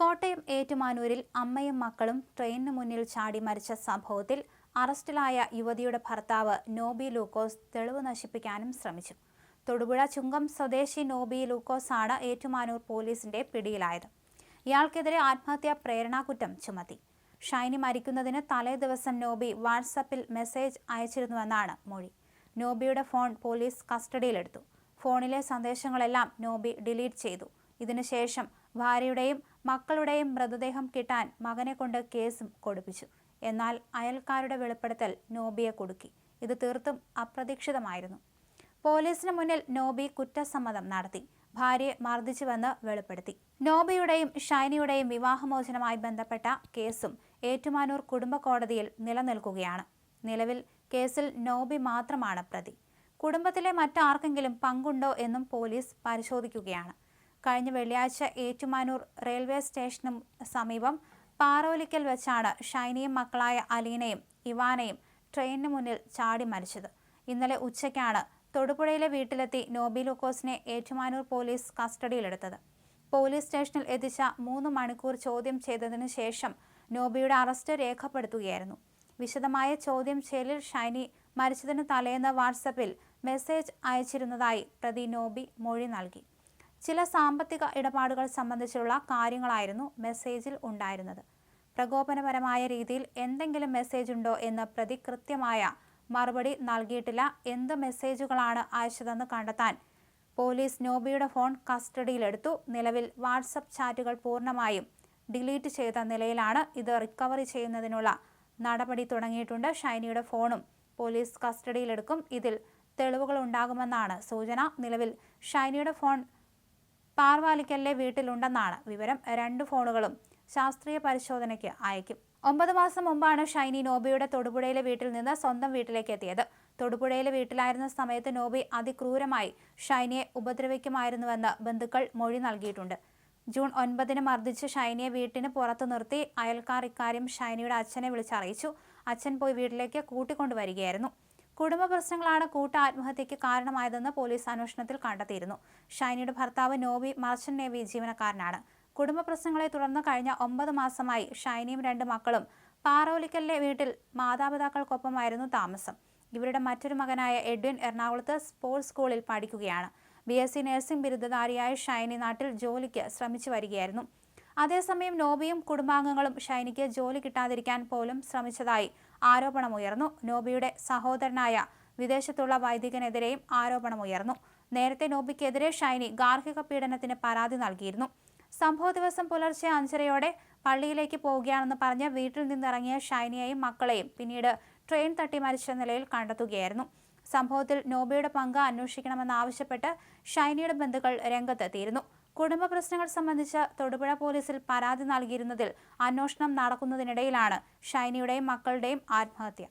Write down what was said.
കോട്ടയം ഏറ്റുമാനൂരിൽ അമ്മയും മക്കളും ട്രെയിനിന് മുന്നിൽ ചാടി മരിച്ച സംഭവത്തിൽ അറസ്റ്റിലായ യുവതിയുടെ ഭർത്താവ് നോബി ലൂക്കോസ് തെളിവ് നശിപ്പിക്കാനും ശ്രമിച്ചു. തൊടുപുഴ ചുങ്കം സ്വദേശി നോബി ലൂക്കോസ് ആണ് ഏറ്റുമാനൂർ പോലീസിന്റെ പിടിയിലായത്. ഇയാൾക്കെതിരെ ആത്മഹത്യാ പ്രേരണാകുറ്റം ചുമത്തി. ഷൈനി മരിക്കുന്നതിന് തലേ ദിവസം നോബി വാട്സപ്പിൽ മെസ്സേജ് അയച്ചിരുന്നുവെന്നാണ് മൊഴി. നോബിയുടെ ഫോൺ പോലീസ് കസ്റ്റഡിയിലെടുത്തു. ഫോണിലെ സന്ദേശങ്ങളെല്ലാം നോബി ഡിലീറ്റ് ചെയ്തു. ഇതിനുശേഷം ഭാര്യയുടെയും മക്കളുടെയും മൃതദേഹം കിട്ടാൻ മകനെ കൊണ്ട് കേസും കൊടുപ്പിച്ചു. എന്നാൽ അയൽക്കാരുടെ വെളിപ്പെടുത്തൽ നോബിയെ കൊടുക്കി. ഇത് തീർത്തും അപ്രതീക്ഷിതമായിരുന്നു. പോലീസിന് മുന്നിൽ നോബി കുറ്റസമ്മതം നടത്തി. ഭാര്യയെ മർദ്ദിച്ചുവെന്ന് വെളിപ്പെടുത്തി. നോബിയുടെയും ഷൈനിയുടെയും വിവാഹമോചനമായി ബന്ധപ്പെട്ട കേസും ഏറ്റുമാനൂർ കുടുംബ കോടതിയിൽ നിലനിൽക്കുകയാണ്. നിലവിൽ കേസിൽ നോബി മാത്രമാണ് പ്രതി. കുടുംബത്തിലെ മറ്റാർക്കെങ്കിലും പങ്കുണ്ടോ എന്നും പോലീസ് പരിശോധിക്കുകയാണ്. കഴിഞ്ഞ വെള്ളിയാഴ്ച ഏറ്റുമാനൂർ റെയിൽവേ സ്റ്റേഷന് സമീപം പാറോലിക്കൽ വെച്ചാണ് ഷൈനിയും മക്കളായ അലീനയും ഇവാനയും ട്രെയിനിന് മുന്നിൽ ചാടി മരിച്ചത്. ഇന്നലെ ഉച്ചയ്ക്കാണ് തൊടുപുഴയിലെ വീട്ടിലെത്തി നോബി ലൂക്കോസിനെ ഏറ്റുമാനൂർ പോലീസ് കസ്റ്റഡിയിലെടുത്തത്. പോലീസ് സ്റ്റേഷനിൽ എത്തിച്ച മൂന്ന് മണിക്കൂർ ചോദ്യം ചെയ്തതിന് ശേഷം നോബിയുടെ അറസ്റ്റ് രേഖപ്പെടുത്തുകയായിരുന്നു. വിശദമായ ചോദ്യം ചെയ്യലിൽ ഷൈനി മരിച്ചതിന് തലേന്ന് വാട്സപ്പിൽ മെസ്സേജ് അയച്ചിരുന്നതായി പ്രതി നോബി മൊഴി നൽകി. ചില സാമ്പത്തിക ഇടപാടുകൾ സംബന്ധിച്ചുള്ള കാര്യങ്ങളായിരുന്നു മെസ്സേജിൽ ഉണ്ടായിരുന്നത്. പ്രകോപനപരമായ രീതിയിൽ എന്തെങ്കിലും മെസ്സേജ് ഉണ്ടോ എന്ന് പ്രതി കൃത്യമായ മറുപടി നൽകിയിട്ടില്ല. എന്ത് മെസ്സേജുകളാണ് അയച്ചതെന്ന് കണ്ടെത്താൻ പോലീസ് നോബിയുടെ ഫോൺ കസ്റ്റഡിയിലെടുത്തു. നിലവിൽ വാട്സപ്പ് ചാറ്റുകൾ പൂർണമായും ഡിലീറ്റ് ചെയ്ത നിലയിലാണ് ഇത് റിക്കവറി ചെയ്യുന്നതിനുള്ള നടപടി തുടങ്ങിയിട്ടുണ്ട്. ഷൈനിയുടെ ഫോണും പോലീസ് കസ്റ്റഡിയിലെടുക്കും. ഇതിൽ തെളിവുകൾ ഉണ്ടാകുമെന്നാണ് സൂചന. നിലവിൽ ഷൈനിയുടെ ഫോൺ പാർവാലിക്കലിലെ വീട്ടിലുണ്ടെന്നാണ് വിവരം. രണ്ട് ഫോണുകളും ശാസ്ത്രീയ പരിശോധനയ്ക്ക് അയക്കും. ഒമ്പത് മാസം മുമ്പാണ് ഷൈനി നോബിയുടെ തൊടുപുഴയിലെ വീട്ടിൽ നിന്ന് സ്വന്തം വീട്ടിലേക്ക് എത്തിയത്. തൊടുപുഴയിലെ വീട്ടിലായിരുന്ന സമയത്ത് നോബി അതിക്രൂരമായി ഷൈനിയെ ഉപദ്രവിക്കുമായിരുന്നുവെന്ന് ബന്ധുക്കൾ മൊഴി നൽകിയിട്ടുണ്ട്. ജൂൺ ഒൻപതിന് മർദ്ദിച്ച് ഷൈനിയെ വീട്ടിന് പുറത്തു നിർത്തി അയൽക്കാർ ഇക്കാര്യം ഷൈനിയുടെ അച്ഛനെ വിളിച്ചറിയിച്ചു. അച്ഛൻ പോയി വീട്ടിലേക്ക് കൂട്ടിക്കൊണ്ടുവരികയായിരുന്നു. കുടുംബ പ്രശ്നങ്ങളാണ് കൂട്ട ആത്മഹത്യയ്ക്ക് കാരണമായതെന്ന് പോലീസ് അന്വേഷണത്തിൽ കണ്ടെത്തിയിരുന്നു. ഷൈനിയുടെ ഭർത്താവ് നോബി മർച്ചന്റ് നേവി ജീവനക്കാരനാണ്. കുടുംബ പ്രശ്നങ്ങളെ തുടർന്ന് കഴിഞ്ഞ ഒമ്പത് മാസമായി ഷൈനിയും രണ്ട് മക്കളും പാറോലിക്കലിലെ വീട്ടിൽ മാതാപിതാക്കൾക്കൊപ്പമായിരുന്നു താമസം. ഇവരുടെ മറ്റൊരു മകനായ എഡ്വിൻ എറണാകുളത്ത് സ്പോർട്സ് സ്കൂളിൽ പഠിക്കുകയാണ്. ബി എസ് സി നഴ്സിംഗ് ബിരുദധാരിയായ ഷൈനി നാട്ടിൽ ജോലിക്ക് ശ്രമിച്ചു വരികയായിരുന്നു. അതേസമയം നോബിയും കുടുംബാംഗങ്ങളും ഷൈനിക്ക് ജോലി കിട്ടാതിരിക്കാൻ പോലും ശ്രമിച്ചതായി ആരോപണമുയർന്നു. നോബിയുടെ സഹോദരനായ വിദേശത്തുള്ള വൈദികനെതിരെയും ആരോപണമുയർന്നു. നേരത്തെ നോബിക്കെതിരെ ഷൈനി ഗാർഹിക പീഡനത്തിന് പരാതി നൽകിയിരുന്നു. സംഭവ ദിവസം പുലർച്ചെ അഞ്ചരയോടെ പള്ളിയിലേക്ക് പോവുകയാണെന്ന് പറഞ്ഞ് വീട്ടിൽ നിന്നിറങ്ങിയ ഷൈനിയെയും മക്കളെയും പിന്നീട് ട്രെയിൻ തട്ടി മരിച്ച നിലയിൽ കണ്ടെത്തുകയായിരുന്നു. സംഭവത്തിൽ നോബിയുടെ പങ്ക് അന്വേഷിക്കണമെന്നാവശ്യപ്പെട്ട് ഷൈനിയുടെ ബന്ധുക്കൾ രംഗത്തെത്തിയിരുന്നു. കുടുംബ പ്രശ്നങ്ങൾ സംബന്ധിച്ച് തൊടുപുഴ പോലീസിൽ പരാതി നൽകിയിരുന്നതിൽ അന്വേഷണം നടക്കുന്നതിനിടയിലാണ് ഷൈനിയുടെയും മക്കളുടെയും ആത്മഹത്യ.